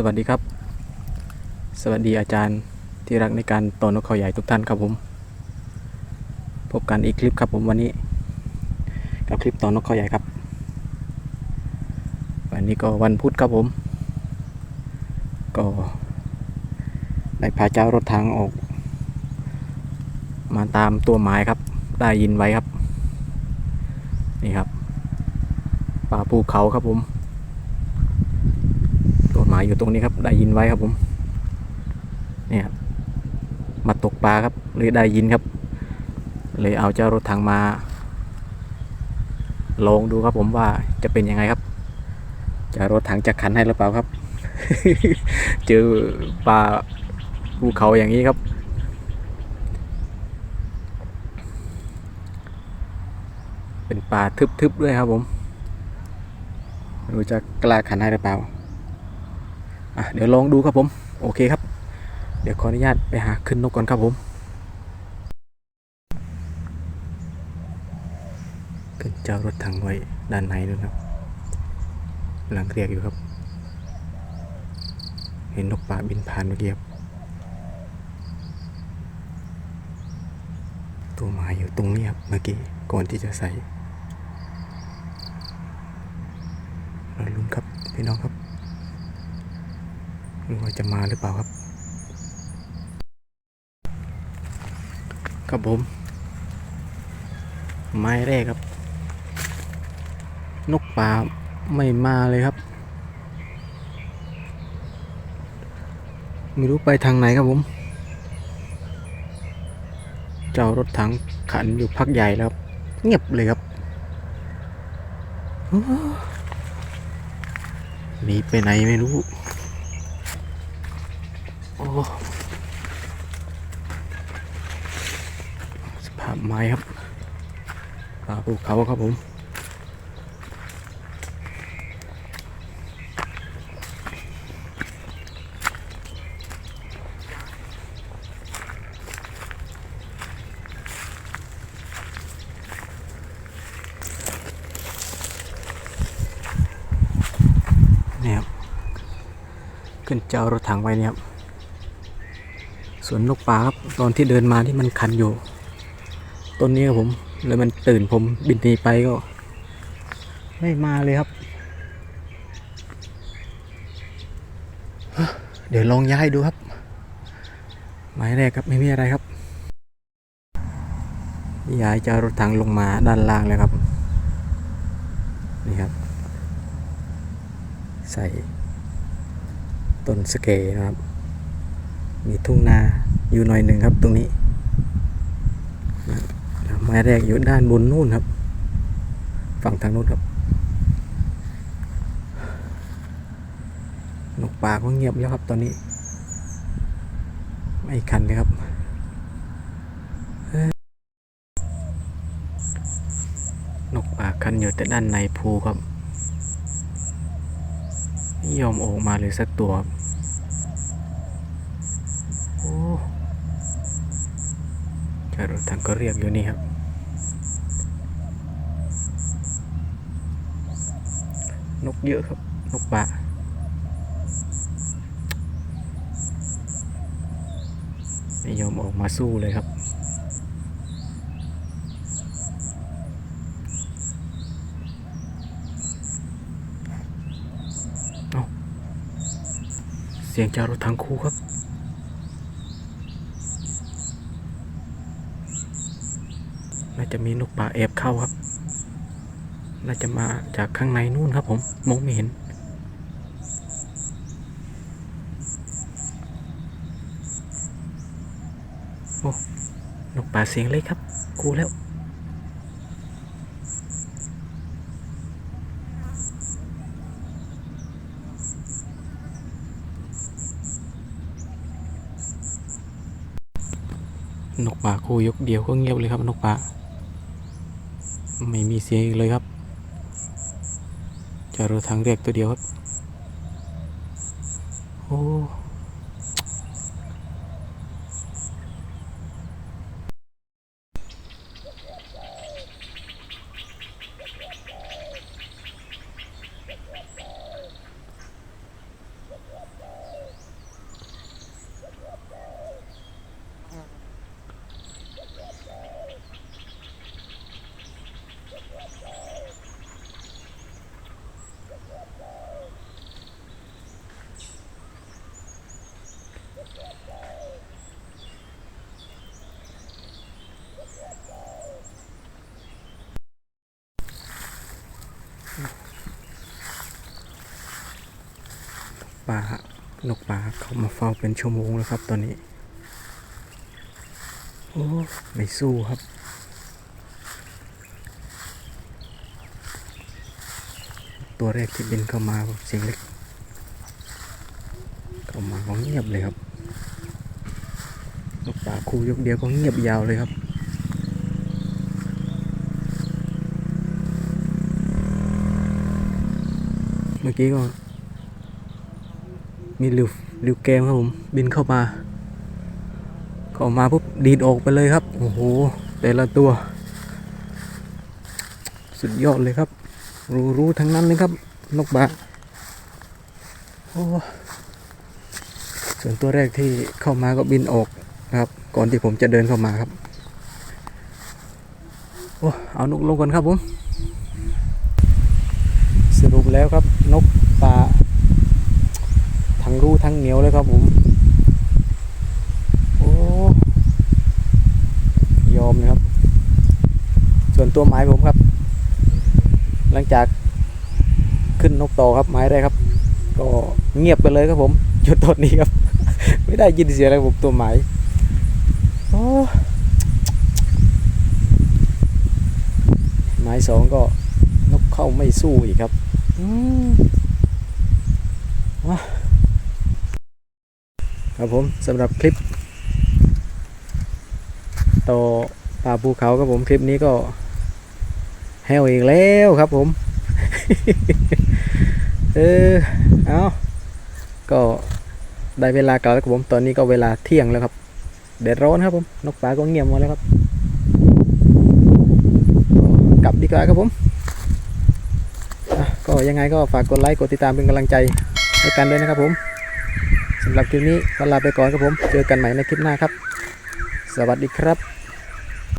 สวัสดีครับ สวัสดีอาจารย์ที่รักในการต่อนกเขาใหญ่ทุกท่านครับผม พบกันอีกคลิปครับผมวันนี้ กับคลิปต่อนกเขาใหญ่ครับ วันนี้ก็วันพุธครับผม ก็ได้พาเจ้ารถถังออก มาตามตัวหมายครับ ได้ยินไว้ครับ นี่ครับ ป่าภูเขาครับผมายอยู่ตรงนี้ครับ ได้ยินไว้ครับผมเนี่ยมาตกปลาครับเลยได้ยินครับ เลยเอาเจ้ารถถังมาลองดูครับผมว่าจะเป็นยังไงครับเจะรถถังจะขันให้หรือเปล่าครับ เจอปลาภูเขาอย่างนี้ครับ เป็นป่าทึบๆด้วยครับผมรู้จะกล้าขันให้หรือเปล่า อะเดี๋ยวลองดูครับผม โอเคครับ เดี๋ยวขออนุญาตไปหาขึ้นนกก่อนครับผมขึ้นเจ้ารถถังไว้ด้านในนู่นครับกำลังเรียกอยู่ครับ เห็นนกป่าบินผ่านเมื่อกี้ครับตัวหมาอยู่ตรงนี้ครับเมื่อกี้ก่อนที่จะใส่เราลุ้นครับพี่น้องครับ ว่าจะมาหรือเปล่าครับครับผม ไม้แรกครับ นกป่าไม่มาเลยครับ ไม่รู้ไปทางไหนครับผม เจ้ารถถังขันอยู่พักใหญ่แล้วเงียบเลยครับหนีไปไหนไม่รู้ สภาพไม้ครับป่าภูเขาครับผมนี่ครับขึ้นเจ้ารถถังไว้เนี่ยครับ สวนนกป่าครับตอนที่เดินมาที่มันคันอยู่ ต้นนี้ครับผมแล้วมันตื่นผมบินหนีไปก็ ไม่มาเลยครับ เดี๋ยวลองย้ายดูครับ หมายแรกครับไม่มีอะไรครับย้ายจ้ารถถังลงมาด้านล่างเลยครับ นี่ครับ ใส่ต้นสเกนะครับ มีทุ่งนาอยู่หน่อยหนึ่งครับตรงนี้ไม้แรกอยู่ด้านบนนู่นครับ ฝั่งทางนู้นครับนกป่าก็เงียบแล้วครับตอนนี้ ไม่คันเลยครับนกป่าคันอยู่แต่ด้านในภูครับไม่ยอมออกมาเลยสักตัวครับ โอ้ จารถถังก็เรียกอยู่นี่ครับ นกเยอะครับ นกป่าไม่ยอมออกมาสู้เลยครับเอาเสียงจารถถังคู่ครับ น่าจะมีนกป่าแอบเข้าครับ น่าจะมาจากข้างในนู่นครับผมมองไม่เห็น โอ้นกป่าเสียงเล็กครับ กูแล้วนกป่าคู่ยกเดียวก็เงียบเลยครับนกป่า ไม่มีเสียงอีกเลยครับจะรอทางเรียกตัวเดียวครับ โอ้ ป่านกป่าเขามาเฝ้าเป็นชั่วโมงแล้วครับ ตอนนี้ โอ้ไม่สู้ครับตัวแรกที่บินเข้ามาเสียงเล็กเข้ามาก็เงียบเลยครับนกป่าคู่ยกเดียวก็เงียบยาวเลยครับ เมื่อกี้ก็ มีลิวลิวแกมครับผม บินเข้ามาเข้ามาปุ๊บดีดออกไปเลยครับ โอ้โห แต่ละตัว สุดยอดเลยครับ รู้รู้ทั้งนั้นเลยครับ นกบาโอ้ส่วนตัวแรกที่เข้ามาก็บินออกนะครับ ก่อนที่ผมจะเดินเข้ามาครับ โอ้เอานกลงก่อนครับผม สรุปแล้วครับนกป่า รู้ทั้งเหนียวเลยครับผมโอ้ยอมเลยครับ ส่วนตัวไม้ผมครับ หลังจากขึ้นนกต่อครับไม้แรกครับ ก็เงียบไปเลยครับผมจุดตอนนี้ครับ ไม่ได้ยินเสียงอะไรผมตัวไม้โอ้ไม้สองก็นกเข้าไม่สู้อีกครับ อืมว้า ครับผมสำหรับคลิป ต่อป่าภูเขาครับผมคลิปนี้ก็แห้วอีกแล้วครับผม เออเอาก็ได้เวลากลับแล้วครับผมตอนนี้ก็เวลาเที่ยงแล้วครับแดดร้อนครับผมนกป่าก็เงียบหมาแล้วครับกลับดีกว่าครับผมก็ยังไงก็ฝากกดไลค์กดติดตามเป็นกำลังใจให้กันด้วยนะครับผม สำหรับคลิปนี้ก็ลาไปก่อนครับผม เจอกันใหม่ในคลิปหน้าครับ สวัสดีครับ